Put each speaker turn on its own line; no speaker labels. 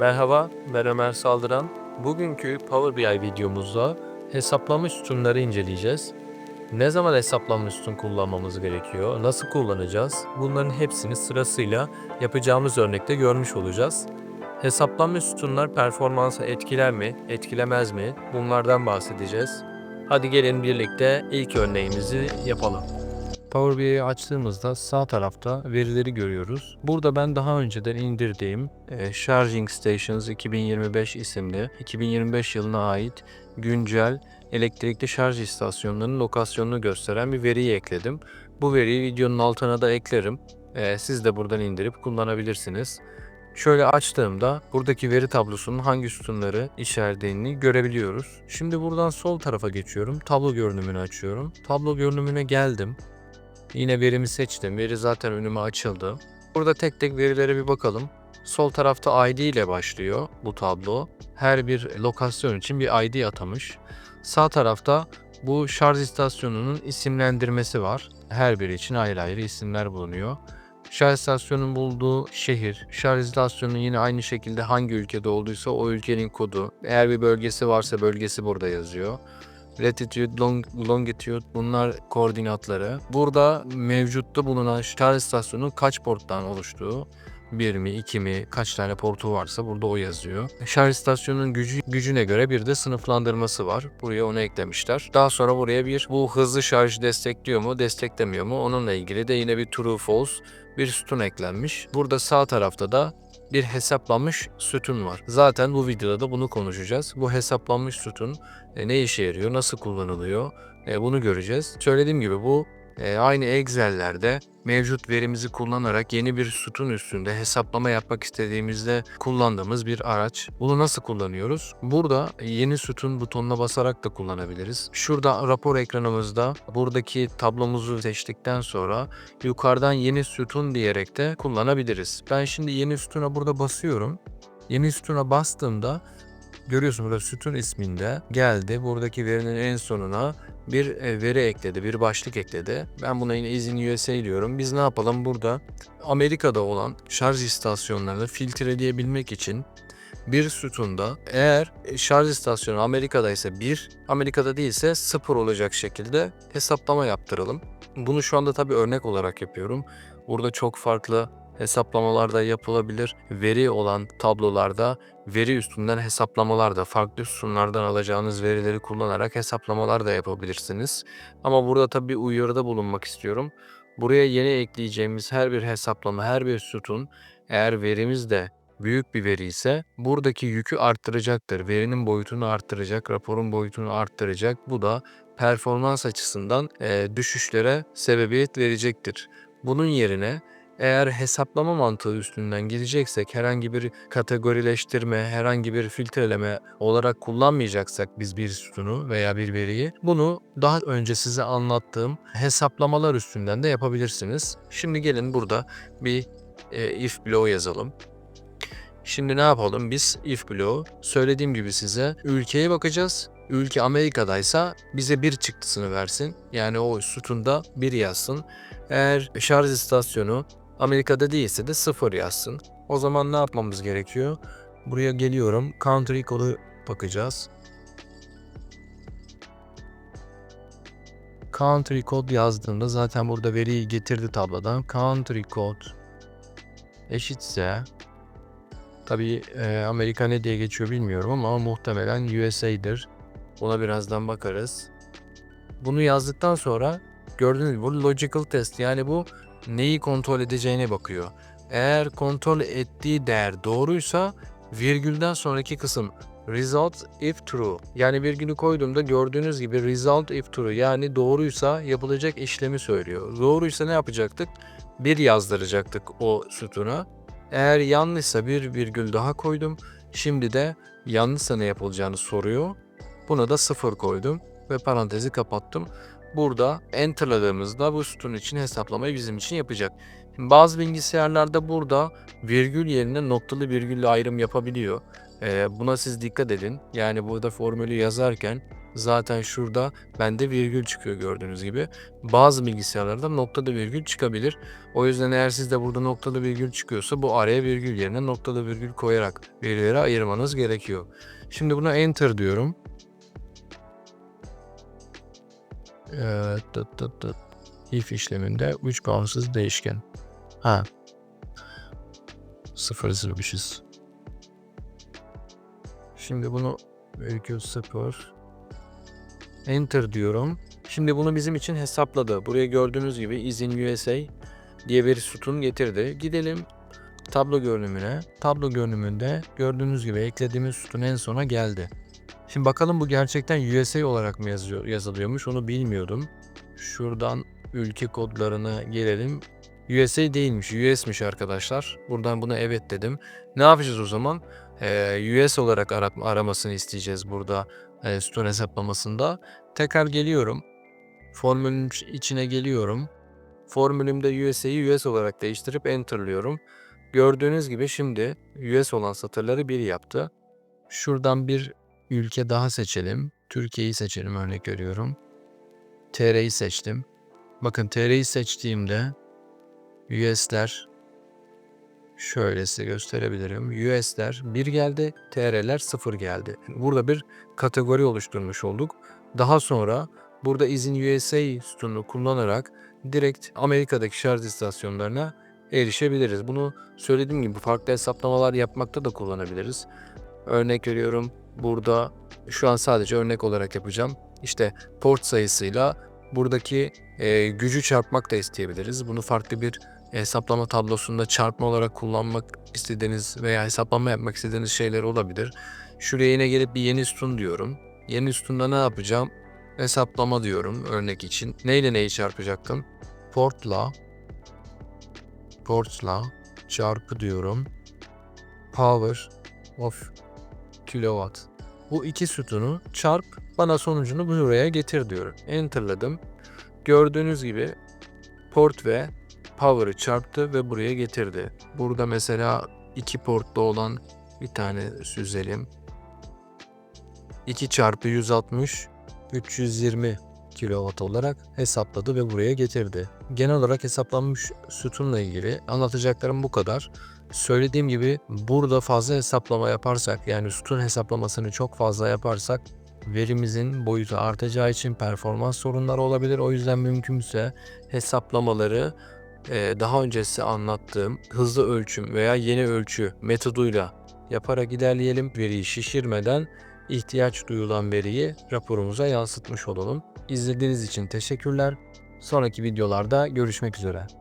Merhaba, ben Ömer Saldıran. Bugünkü Power BI videomuzda hesaplama sütunları inceleyeceğiz. Ne zaman hesaplama sütun kullanmamız gerekiyor, nasıl kullanacağız? Bunların hepsini sırasıyla yapacağımız örnekte görmüş olacağız. Hesaplama sütunlar performansa etkiler mi, etkilemez mi? Bunlardan bahsedeceğiz. Hadi gelin birlikte ilk örneğimizi yapalım. Power BI'yi açtığımızda sağ tarafta verileri görüyoruz. Burada ben daha önceden indirdiğim e, Charging Stations 2025 isimli 2025 yılına ait güncel elektrikli şarj istasyonlarının lokasyonunu gösteren bir veriyi ekledim. Bu veriyi videonun altına da eklerim. E, siz de buradan indirip kullanabilirsiniz. Şöyle açtığımda buradaki veri tablosunun hangi sütunları içerdiğini görebiliyoruz. Şimdi buradan sol tarafa geçiyorum. Tablo görünümünü açıyorum. Tablo görünümüne geldim. Yine verimi seçtim. Veri zaten önüme açıldı. Burada tek tek verilere bir bakalım. Sol tarafta ID ile başlıyor bu tablo. Her bir lokasyon için bir ID atamış. Sağ tarafta bu şarj istasyonunun isimlendirmesi var. Her biri için ayrı ayrı isimler bulunuyor. Şarj istasyonunun bulduğu şehir, şarj istasyonunun yine aynı şekilde hangi ülkede olduysa o ülkenin kodu. Eğer bir bölgesi varsa bölgesi burada yazıyor. Latitude, long, longitude bunlar koordinatları. Burada mevcutta bulunan şarj istasyonu kaç porttan oluştuğu, bir mi, iki mi, kaç tane portu varsa burada o yazıyor. Şarj istasyonunun gücü, gücüne göre bir de sınıflandırması var. Buraya onu eklemişler. Daha sonra buraya bir bu hızlı şarj destekliyor mu, desteklemiyor mu onunla ilgili de yine bir true false bir sütun eklenmiş. Burada sağ tarafta da bir hesaplanmış sütun var. Zaten bu videoda da bunu konuşacağız. Bu hesaplanmış sütun e, ne işe yarıyor, nasıl kullanılıyor e, bunu göreceğiz. Söylediğim gibi bu e, aynı Excel'lerde mevcut verimizi kullanarak yeni bir sütun üstünde hesaplama yapmak istediğimizde kullandığımız bir araç. Bunu nasıl kullanıyoruz? Burada yeni sütun butonuna basarak da kullanabiliriz. Şurada rapor ekranımızda buradaki tablomuzu seçtikten sonra yukarıdan yeni sütun diyerek de kullanabiliriz. Ben şimdi yeni sütuna burada basıyorum. Yeni sütuna bastığımda görüyorsun burada sütun isminde geldi. Buradaki verinin en sonuna bir e, veri ekledi, bir başlık ekledi. Ben buna yine izin USA diyorum. Biz ne yapalım burada Amerika'da olan şarj istasyonlarını filtreleyebilmek için bir sütunda eğer şarj istasyonu Amerika'da ise 1, Amerika'da değilse 0 olacak şekilde hesaplama yaptıralım. Bunu şu anda tabii örnek olarak yapıyorum. Burada çok farklı hesaplamalar da yapılabilir. Veri olan tablolarda veri üstünden hesaplamalar da farklı sütunlardan alacağınız verileri kullanarak hesaplamalar da yapabilirsiniz. Ama burada tabii uyarıda bulunmak istiyorum. Buraya yeni ekleyeceğimiz her bir hesaplama, her bir sütun eğer verimiz de büyük bir veri ise buradaki yükü arttıracaktır. Verinin boyutunu arttıracak, raporun boyutunu arttıracak. Bu da performans açısından e, düşüşlere sebebiyet verecektir. Bunun yerine eğer hesaplama mantığı üstünden gideceksek herhangi bir kategorileştirme, herhangi bir filtreleme olarak kullanmayacaksak biz bir sütunu veya bir veriyi bunu daha önce size anlattığım hesaplamalar üstünden de yapabilirsiniz. Şimdi gelin burada bir e, if bloğu yazalım. Şimdi ne yapalım biz if bloğu söylediğim gibi size ülkeye bakacağız. Ülke Amerika'daysa bize bir çıktısını versin. Yani o sütunda bir yazsın. Eğer şarj istasyonu Amerika'da değilse de sıfır yazsın. O zaman ne yapmamız gerekiyor? Buraya geliyorum. Country kodu bakacağız. Country kod yazdığında zaten burada veriyi getirdi tablodan. Country kod eşitse tabii e, Amerika ne diye geçiyor bilmiyorum ama muhtemelen USA'dır. Ona birazdan bakarız. Bunu yazdıktan sonra gördüğünüz gibi bu logical test yani bu neyi kontrol edeceğine bakıyor. Eğer kontrol ettiği değer doğruysa virgülden sonraki kısım result if true. Yani virgülü koyduğumda gördüğünüz gibi result if true yani doğruysa yapılacak işlemi söylüyor. Doğruysa ne yapacaktık? Bir yazdıracaktık o sütuna. Eğer yanlışsa bir virgül daha koydum. Şimdi de yanlışsa ne yapılacağını soruyor. Buna da sıfır koydum ve parantezi kapattım. Burada enterladığımızda bu sütun için hesaplamayı bizim için yapacak. Bazı bilgisayarlarda burada virgül yerine noktalı virgülle ayrım yapabiliyor. Ee, buna siz dikkat edin. Yani burada formülü yazarken Zaten şurada bende virgül çıkıyor gördüğünüz gibi. Bazı bilgisayarlarda noktada virgül çıkabilir. O yüzden eğer sizde burada noktada virgül çıkıyorsa bu araya virgül yerine noktada virgül koyarak verileri ayırmanız gerekiyor. Şimdi buna enter diyorum. Evet, tıt tıt tıt. if işleminde 3 bağımsız değişken. Ha. Sıfır silmişiz. Şimdi bunu virgül sıfır. Enter diyorum. Şimdi bunu bizim için hesapladı. Buraya gördüğünüz gibi izin USA diye bir sütun getirdi. Gidelim tablo görünümüne. Tablo görünümünde gördüğünüz gibi eklediğimiz sütun en sona geldi. Şimdi bakalım bu gerçekten USA olarak mı yazıyor, yazılıyormuş onu bilmiyordum. Şuradan ülke kodlarına gelelim. USA değilmiş, US'miş arkadaşlar. Buradan buna evet dedim. Ne yapacağız o zaman? Ee, US olarak aratma, aramasını isteyeceğiz burada e, sütun hesaplamasında. Tekrar geliyorum. Formülün iç- içine geliyorum. Formülümde USA'yı US olarak değiştirip enterlıyorum. Gördüğünüz gibi şimdi US olan satırları bir yaptı. Şuradan bir ülke daha seçelim. Türkiye'yi seçelim örnek veriyorum. TR'yi seçtim. Bakın TR'yi seçtiğimde US'ler şöyle size gösterebilirim. US'ler 1 geldi, TR'ler 0 geldi. Burada bir kategori oluşturmuş olduk. Daha sonra burada izin USA sütununu kullanarak direkt Amerika'daki şarj istasyonlarına erişebiliriz. Bunu söylediğim gibi farklı hesaplamalar yapmakta da kullanabiliriz. Örnek veriyorum burada şu an sadece örnek olarak yapacağım. İşte port sayısıyla buradaki e, gücü çarpmak da isteyebiliriz. Bunu farklı bir hesaplama tablosunda çarpma olarak kullanmak istediğiniz veya hesaplama yapmak istediğiniz şeyler olabilir. Şuraya yine gelip bir yeni sütun diyorum. Yeni sütunda ne yapacağım? Hesaplama diyorum örnek için. Neyle neyi çarpacaktım? Portla portla çarpı diyorum. Power of kilowatt. Bu iki sütunu çarp bana sonucunu buraya getir diyorum. Enterladım. Gördüğünüz gibi port ve power'ı çarptı ve buraya getirdi. Burada mesela iki portlu olan bir tane süzelim. 2 çarpı 160 320 kilowatt olarak hesapladı ve buraya getirdi. Genel olarak hesaplanmış sütunla ilgili anlatacaklarım bu kadar. Söylediğim gibi burada fazla hesaplama yaparsak yani sütun hesaplamasını çok fazla yaparsak verimizin boyutu artacağı için performans sorunları olabilir. O yüzden mümkünse hesaplamaları e, daha önce size anlattığım hızlı ölçüm veya yeni ölçü metoduyla yaparak ilerleyelim. Veriyi şişirmeden ihtiyaç duyulan veriyi raporumuza yansıtmış olalım. İzlediğiniz için teşekkürler. Sonraki videolarda görüşmek üzere.